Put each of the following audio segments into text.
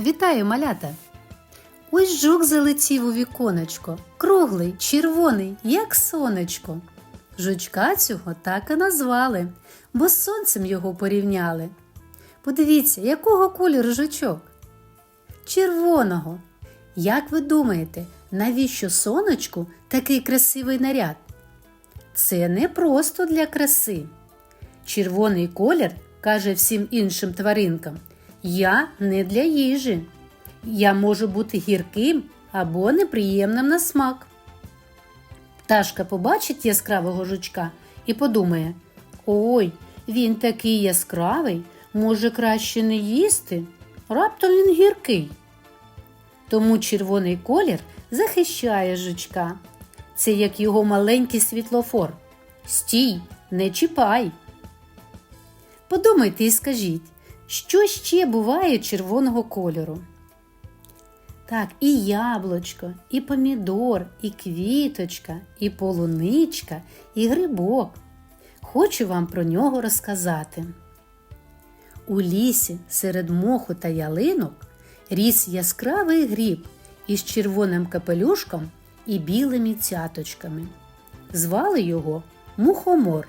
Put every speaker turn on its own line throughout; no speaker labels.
Вітаю, малята! Ось жук залетів у віконечко, круглий, червоний, як сонечко. Жучка цього так і назвали, бо з сонцем його порівняли. Подивіться, якого кольору жучок? Червоного. Як ви думаєте, навіщо сонечку такий красивий наряд? Це не просто для краси. Червоний колір каже всім іншим тваринкам: Я не для їжі. Я можу бути гірким або неприємним на смак. Пташка побачить яскравого жучка і подумає: Ой, він такий яскравий, може краще не їсти. Раптом він гіркий. Тому червоний колір захищає жучка. Це як його маленький світлофор. Стій, не чіпай. Подумайте і скажіть, що ще буває червоного кольору? Так, і яблучко, і помідор, і квіточка, і полуничка, і грибок. Хочу вам про нього розказати. У лісі серед моху та ялинок ріс яскравий гріб із червоним капелюшком і білими цяточками. Звали його мухомор.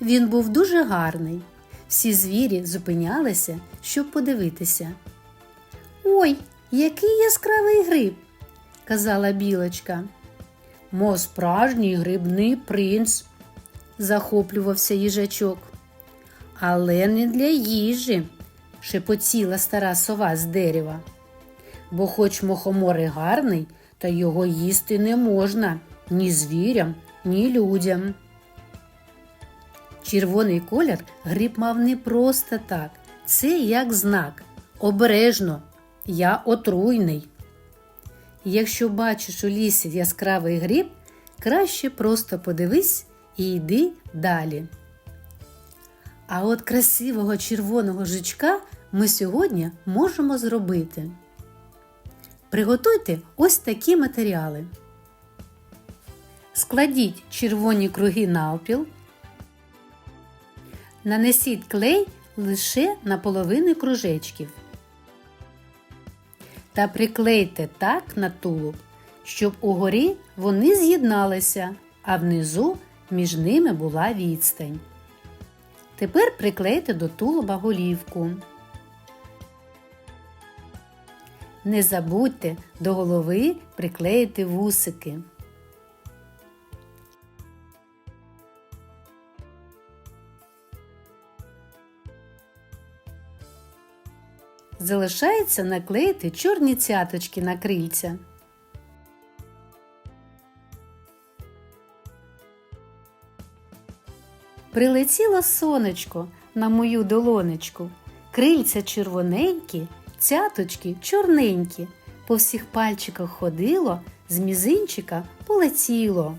Він був дуже гарний. Всі звірі зупинялися, щоб подивитися. Ой, який яскравий гриб, казала білочка. Мов справжній грибний принц, захоплювався їжачок. Але не для їжі, шепотіла стара сова з дерева. Бо хоч мухомор і гарний, та його їсти не можна ні звірям, ні людям. Червоний колір гриб мав не просто так. Це як знак. Обережно, я отруйний. Якщо бачиш у лісі яскравий гриб, краще просто подивись і йди далі. А от красивого червоного жучка ми сьогодні можемо зробити. Приготуйте ось такі матеріали. Складіть червоні круги навпіл. Нанесіть клей лише на половину кружечків. Та приклейте так на тулуб, щоб угорі вони з'єдналися, а внизу між ними була відстань. Тепер приклейте до тулуба голівку. Не забудьте до голови приклеїти вусики. Залишається наклеїти чорні цяточки на крильця. Прилетіло сонечко на мою долонечку. Крильця червоненькі, цяточки чорненькі. По всіх пальчиках ходило, з мізинчика полетіло.